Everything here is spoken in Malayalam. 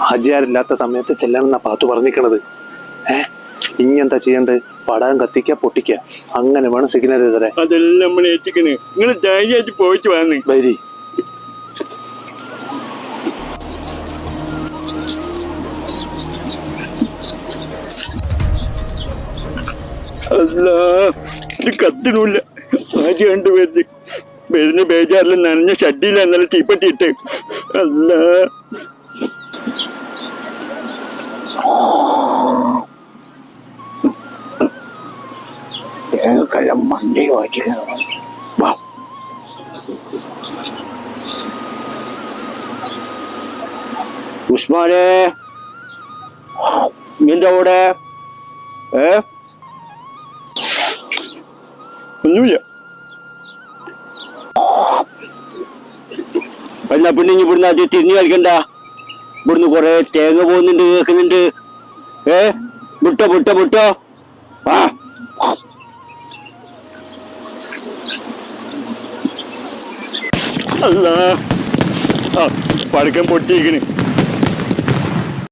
ഹാജിയാരില്ലാത്ത സമയത്ത് ചെല്ലണമെന്നാ പാത്തു പറഞ്ഞിരിക്കണത്. ഏ? ഇങ്ങെന്താ ചെയ്യണ്ടേ? ചെയ്യണ്ടത് പടകം കത്തിക്ക പൊട്ടിക്ക. അങ്ങനെ വേണം സിഗ്നൽ എഴുതരെ അതെല്ലാം നമ്മൾ എത്തിക്കണ് നിങ്ങൾ ധൈര്യമായിട്ട് പോയിട്ട് വന്ന്. വരി അല്ല ഇത് കത്തണില്ല ആദ്യം കണ്ടു വരുന്നത്? വരുന്ന ബേജാറിൽ നനഞ്ഞ ഷഡിയില്ല എന്നാലും തീപ്പറ്റിയിട്ട് അല്ല. തേങ്ങക്കെല്ലാം മണ്ടി വായിച്ചിരിക്കണം വാ. ഉസ്മാനെ. നിന്റെ അവിടെ. ഏ? ഒന്നുമില്ല. എന്നാ പിന്നെ ഇനി ഇവിടുന്ന് അത് തിരിഞ്ഞു കളിക്കണ്ട. ഇവിടുന്ന് കുറെ തേങ്ങ പോകുന്നുണ്ട് കേൾക്കുന്നുണ്ട്. ഏ? വിട്ടോ വിട്ടോ വിട്ടോ. ആ. അല്ല. പടക്കം പൊട്ടിയിരിക്കണ്.